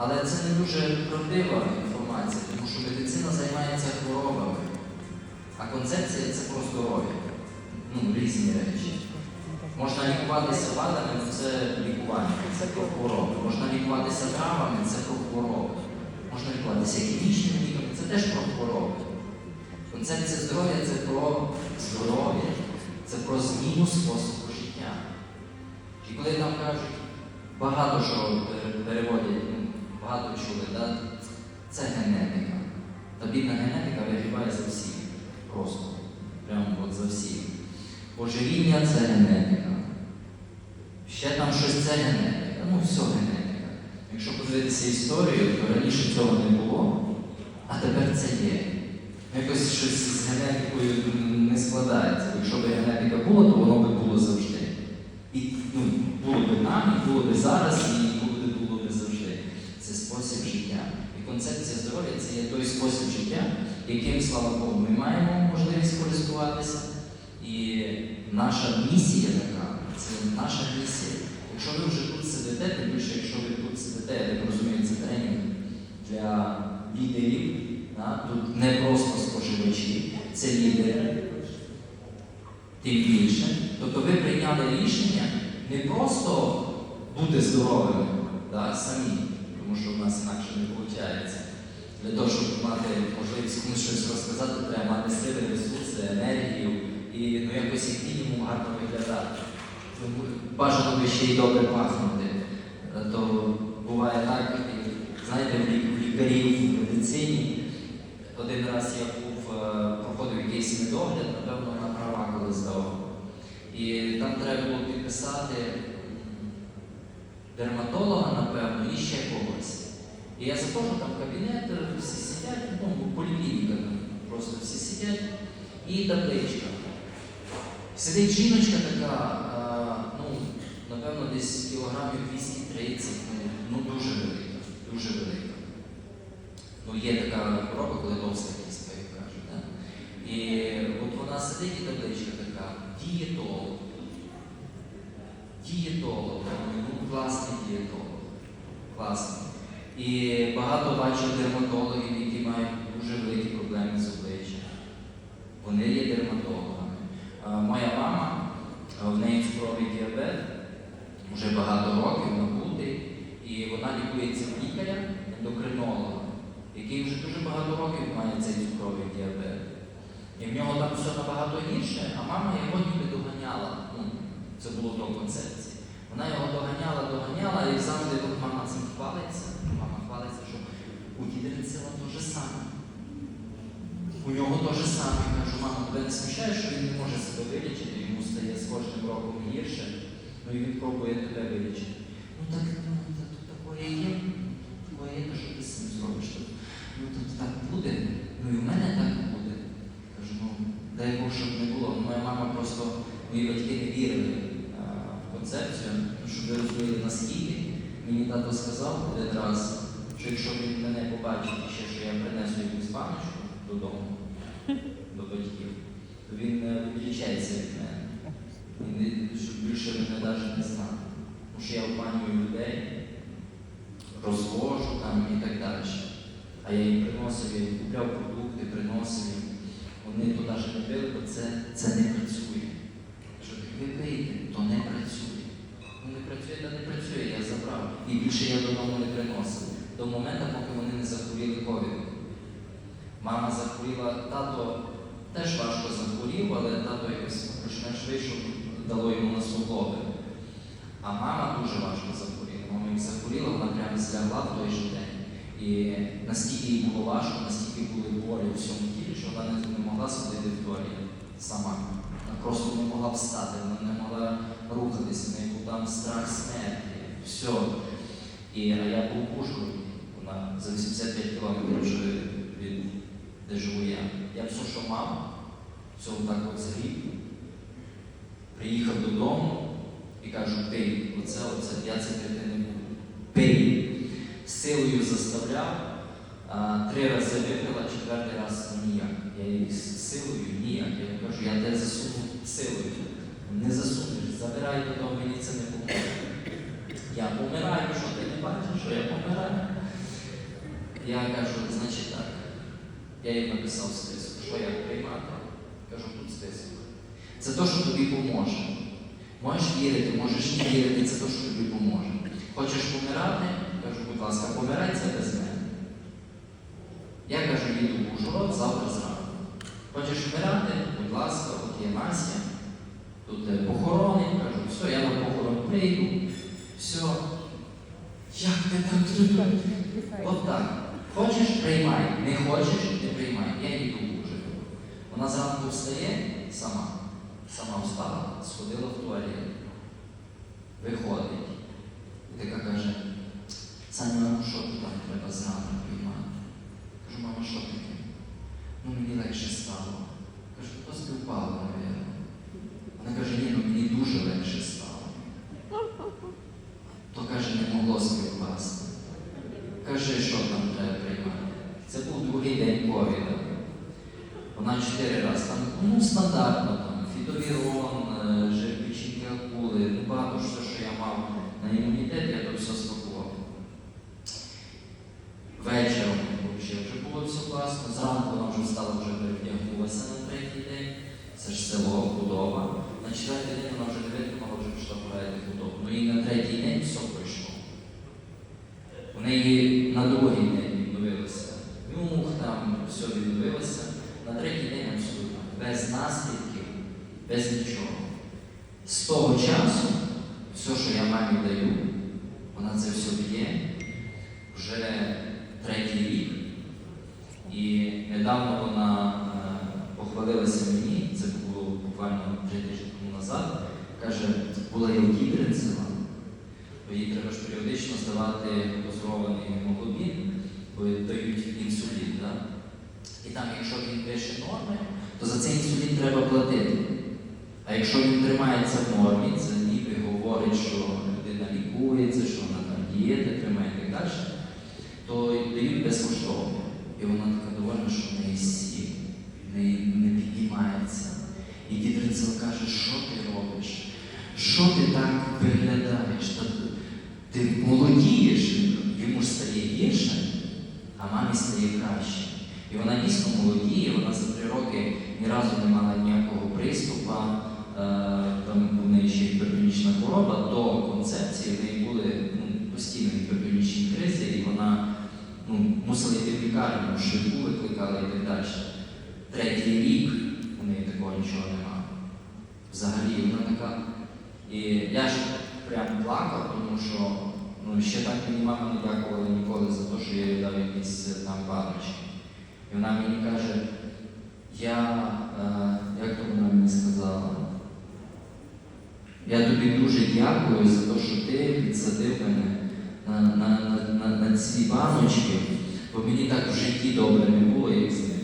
Але це не дуже правдива інформація, тому що медицина займається хворобами, а концепція це про здоров'я. Ну, різні речі. Можна лікуватися вадами, це лікування, це про хвороби. Можна лікуватися травами, це про хвороби. Можна лікуватися хімічними ліками, це теж про хвороби. Концепція здоров'я це про здоров'я, це про зміну способу життя. І коли там кажуть, багато що переводять, багато чули, да? це генетика. Та бідна генетика вигрібає за всіх. Просто. Прямо от за всіх. Ожиріння це генетика. Ще там щось це генетика. Ну, все генетика. Якщо подивитися історію, то раніше цього не було, а тепер це є. Якось щось з генетикою не складається. Якщо б генетика була, то воно би було завжди. І ну, було б нам, і було б зараз, і буде було б завжди. Це спосіб життя. І концепція здоров'я це є той спосіб життя, яким, слава Богу, ми маємо можливість користуватися. І наша місія така, це наша місія. Якщо ви вже тут сидите, тим більше, якщо ви тут сидите, я так розумію, це тренінг для лідерів, да? тут не просто споживачі, це лідери. Тим більше. Тобто ви прийняли рішення не просто бути здоровими да, самі, тому що в нас інакше не виходить. Для того, щоб мати можливість комусь щось розказати, треба мати сили, ресурси, енергію і ну, якось як мінімум гарно виглядати. Бажано би ще й добре пахнути. Е, То буває так, і, знаєте, в лікарів в медицині один раз я був, е, проходив якийсь медогляд, напевно, на права коли здавав. І там треба було підписати дерматолога, напевно, і ще когось. І я заходжу там в кабінет, е, всі сидять, ну, поліклініка там, просто всі сидять, і табличка. Сидить жіночка така, ну, напевно, десь кілограмів 230, ну, ну дуже велика, дуже велика. Ну, є така хвороба, коли товста кістка, як кажуть. Да? І от вона сидить і табличка така, дієтолог. Дієтолог, ну класний дієтолог. Класний. І багато бачу дерматологів, які мають дуже великі проблеми з обличчям. Вони є дерматологами. А, Моя мама, а, в неї цукровий діабет, вже багато років набутий, і вона лікується в лікаря, ендокринолога, який вже дуже багато років має цей цукровий діабет. І в нього там гірше, а мама його ніби доганяла. Ну, це було до концепції. Вона його доганяла, доганяла, і завжди мама цим хвалиться. Мама хвалиться, що у діда сила те же саме. У нього те же саме. Я кажу, мама, тебе не смущає, що він не може себе вилічити, йому стає з кожним роком гірше, ну і він пробує тебе вилічити. Ну так, ну, тут такое є, такое є, то що ти з цим зробиш? Тут, Ну тут так буде, ну і в мене так буде. Кажу, ну дай Бог, щоб не було. Моя мама просто, мої батьки не вірили а, в концепцію, щоб ви розуміли, наскільки мені тато сказав один раз, що якщо він мене побачить ще, що я принесу якусь паночку додому, до батьків, то він е, відлічається від мене. Щоб більше мене навіть не знав. Тому що я обманюю людей, розвожу там і так далі. А я їм приносив, я купляв продукти, приносив їм. Вони навіть не пили, бо це, це не працює. Що ви пийте, то не працює. Ну не працює, та не працює, я забрав. І більше я додому не приносив. До моменту, поки вони не захворіли ковідом. Мама захворіла, тато теж важко захворів, але тато якось більш-менш вийшов, дало йому на свободу. А мама дуже важко захворіла. Мама як захворіла, вона прямо злягла в той же день. І наскільки їй було важко, наскільки були болі у всьому тілі, що вона не, могла сходити в туалет сама. Вона просто не могла встати, вона не могла рухатися, неї був там страх смерті. Все. І, а я був в вона за 85 кілометрів живе від де живу я. Я все, що мав, все отак от згріб. Приїхав додому і кажу, пий, оце, оце, я це пити не буду. Пий. Силою заставляв, три рази випила, четвертий раз ніяк. Я її силою ніяк. Я кажу, я тебе засуну силою. Не засунеш, забирай додому, мені це не поможе. Я помираю, що ти не бачиш, що я помираю. я кажу, значить так. Я їм написав список, що як приймати. Кажу, тут список. Це те, що тобі поможе. Можеш вірити, можеш не вірити, це те, що тобі поможе. Хочеш помирати? Кажу, будь ласка, помирай це без мене. Я кажу, їду в Ужгород завтра зранку. Хочеш вмирати? Будь ласка, от є Мася, тут е, похорони. Кажу, все, я на похорон прийду. Все. Як ти так зробив? От так. Хочеш, приймай. Не хочеш, не приймай. Я їду в Ужгород. Вона зранку встає сама. Сама встала, сходила в туалет. Виходить. І така каже, Саня, ну що ти там треба зранку приймати? Кажу, мама, що таке? Ну мені легше стало. Кажу, то співпало, мабуть. Вона каже, ні, ну мені дуже легше стало. То каже, не могло співпасти. Кажи, що там треба приймати. Це був другий день ковіда. Вона чотири рази там, ну, стандартно там, фітовірон, е, жирпічні акули, ну багато що, що я мав на імунітет, я то все спакував. Вечором взагалі вже було все класно. Зранку вона вже встала, вже перевдягнулася на третій день. Це ж село худоба. На четвертий день вона вже не витримала, вже пішла провести худобу. Ну і на третій день все на другий день відновилося нюх, там все відновилося. На третій день абсолютно без наслідків, без нічого. З того часу, все, що я мамі даю, вона це все б'є вже третій рік. І недавно вона е, похвалилася мені, це було буквально три тижні тому назад, каже, була я в Кібринцева, бо їй треба ж періодично здавати дозрований гемоглобін, дають інсулін. Да? І там, якщо він вище норми, то за цей інсулін треба платити. А якщо він тримається в нормі, це ніби говорить, що людина лікується, що вона там дієти тримає і так далі, то дають безкоштовно. І вона така довольна, що в неї сіль, в неї не піднімається. І дід Рицел каже, що ти робиш? Що ти так виглядаєш? Ти молодієш, йому ж стає гірше, а мамі стає краще. І вона дійсно молодіє, вона за три роки ні разу не мала ніякого приступу, е, там у неї ще гіпертонічна хвороба, до концепції в неї були ну, постійно гіпертонічні кризи, і вона ну, мусила йти в лікарню, швидку викликали і так далі. Третій рік у неї такого нічого немає. Взагалі, вона така. І я ж прям плакав, тому що ну, ще так мені мама не дякувала ніколи за те, що я їй дав якісь е, там баночки. І вона мені каже, я, е, як то вона мені сказала, я тобі дуже дякую за те, що ти підсадив мене на, на, на, на, на ці баночки, бо мені так в житті добре не було, як з ними.